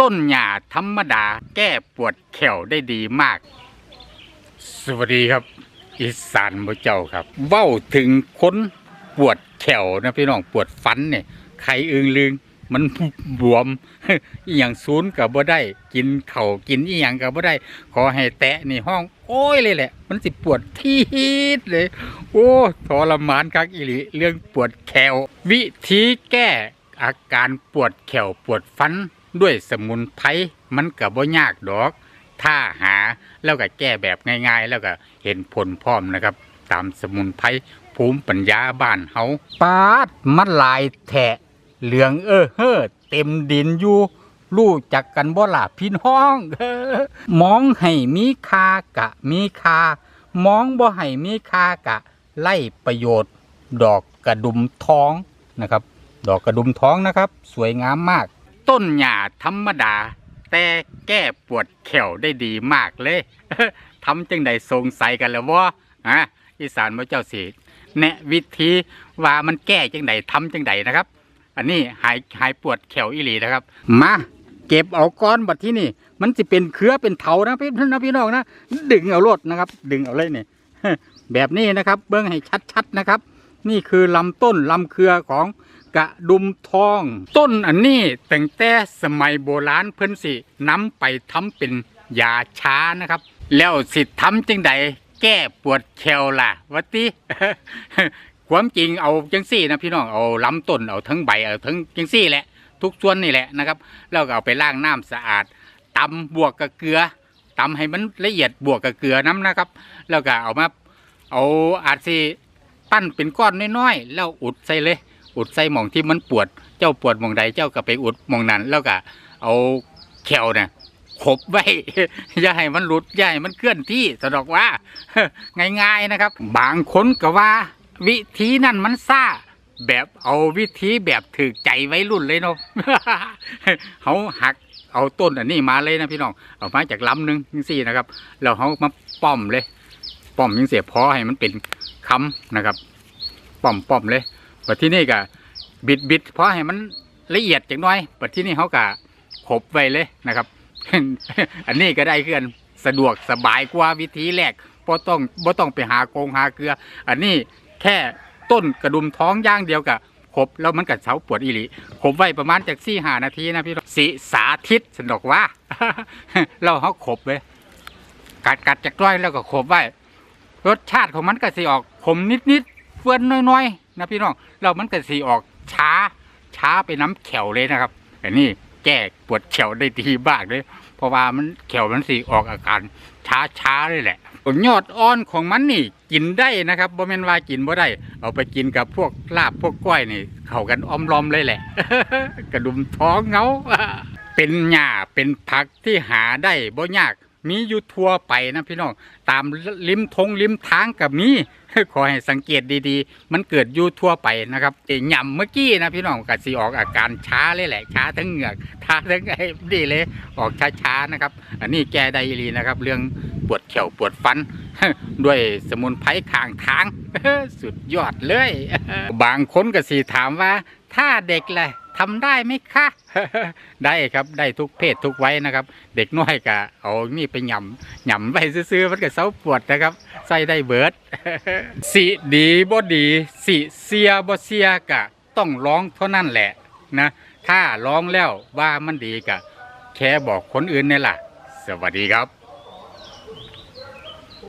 ต้นหญ้าธรรมดาแก้ปวดแขวได้ดีมาก สวัสดีครับ อีสานบ่เจ้าครับเว้าถึงคนปวดแขวนะพี่น้องปวดฟันเนี่ยไข้อึงลึงมันบวมอีหยังศูนย์กับบ่ได้ กินเข่ากินอีหยังกับบ่ได้ ขอให้แตะนี่ห้อง โอ้ยเลยแหละ มันสิปวดทีดเลย โอ้ทรมานคักอีหลีเรื่องปวดแขววิธีแก้อาการปวดแขวปวดฟัน ด้วยสมุนไพรมันก็บ่ยากดอก ถ้าหาแล้วก็แก้แบบง่าย ๆ แล้วก็เห็นผลพร้อมนะครับ ตามสมุนไพรภูมิปัญญาบ้านเฮาปาดมันลายแทะเหลืองเออเฮ้อเต็มดินอยู่รู้จักกันบ่ล่ะพี่น้องมองให้มีค่ากะมีค่ามองบ่ให้มีค่ากะ ไล่ประโยชน์ ดอกกระดุมท้องนะครับ ดอกกระดุมท้องนะครับ สวยงามมาก ต้นหญ้าธรรมดา แต่แก้ปวดแขวได้ดีมากเลยทำจังใดสงสัยกันแล้วว่าอะอีสานพระเจ้าสีแนะวิธีว่ามันแก้จังใดทำจังใดนะครับ อันนี้หายหายปวดแขวอีหลีนะครับ มาเก็บเอาก้อนบัดที่นี่ มันจะเป็นเครือเป็นเถานะพี่นะพี่น้องนะดึงเอารดนะครับ ดึงเอาเลยนี่แบบนี้นะครับ เบื้องให้ชัดๆนะครับ นี่คือลำต้นลำเครือของกระดุมทอง ต้นอันนี้แต่งแต่สมัยโบราณเพิ่นสินำไปทำเป็นยาช้านะครับ แล้วสิทำจังใดแก้ปวดแขวล่ะวะติความจริงเอาจังซี่นะพี่น้องเอาลำต้นเอาทั้งใบเอาทั้งจังซี่แหละ ทุกส่วนนี่แหละนะครับแล้วก็เอาไปล้างน้ำสะอาดตำบวกกับเกลือตำให้มันละเอียดบวกกับเกลือน้ำนะครับ แล้วก็เอามาเอาอาจสิปั้นเป็นก้อนน้อยๆแล้วอุดใส่เลย อุดใส่หมองที่มันปวด เจ้าปวดหมองใดเจ้าก็ไปอุดหมองนั้น แล้วก็เอาแขวเนี่ยขบไว้อย่าให้มันหลุดอย่าให้มันเคลื่อนที่สะดอกว่า ง่ายๆนะครับ บางคนก็ว่า วิธีนั่นมันซ่า แบบเอาวิธีแบบถือใจไว้รุ่นเลยเนาะเขาหักเอาต้นอันนี้มาเลยนะพี่น้องเอามาจากลำหนึ่งยังสี่นะครับแล้วเขามาป้อมเลย ป้อมยังเสียพอให้มันเป็นคำนะครับ ป้อมป้อมเลย ปัดที่นี่ก็บิดบิดเพราะให้มันละเอียดจังน้อยปัดที่นี่เขาก็ขบไว้เลยนะครับ อันนี้ก็ได้เพื่อนสะดวกสบายกว่าวิธีแรกเพราะต้องบ่ต้องไปหาโกงหาเกลือ อันนี้แค่ต้นกระดุมท้องย่างเดียวกับขบแล้วมันกัดเสาปวดอีหลีขบไว้ประมาณจากสี่หานาทีนะพี่สิสาธิตสนอกว่า เราเขาขบไว้กัดกัดจากร้อยแล้วก็ขบไว้รสชาติของมันก็สิออกขมนิดๆ ฟื่อนน้อยๆนะพี่น้องแล้วมันก็สิออกช้า ช้าไปน้ำแขวเลยนะครับอันนี้แก้ปวดแขวได้ดีมากเลย เพราะว่ามันแขวมันสิออกอาการช้าช้าเลยแหละยอดอ่อนของมันนี่กินได้นะครับบ่แม่นว่ากินบ่ได้ เอาไปกินกับพวกลาบพวกก้อยนี่ เข้ากันอ้อมล้อมเลยแหละ กระดุมท้องเงาเป็นหญ้าเป็นผักที่หาได้บ่ยาก มีอยู่ทั่วไปนะพี่น้องตามริมทงริมทางกับมีขอให้สังเกตดีๆ มันเกิดอยู่ทั่วไปนะครับไอ้หย่ำเมื่อกี้นะพี่น้องก็สิออกอาการช้าเลยแหละช้าทั้งเหงือกช้าทั้งไอ้ดีเลย ออกช้าๆนะครับ อันนี้แก้ได้อีหลีนะครับ เรื่องปวดเข่าปวดฟัน ด้วยสมุนไพรข้างทาง สุดยอดเลย บางคนก็สิถามว่า ถ้าเด็กและ ทำได้ไหมคะ ได้ครับ ได้ทุกเพศทุกวัยนะครับ เด็กน้อยก็เอานี่ไปหย่ำหย่ำไปซื้อๆมันก็เซาปวดนะครับ ใส่ได้เบิร์ดสิดีบ่ดีสิเสียบ่เสียกะ ต้องร้องเท่านั้นแหละนะ ถ้าร้องแล้วว่ามันดีกะ แค่บอกคนอื่นนี่ล่ะ สวัสดีครับ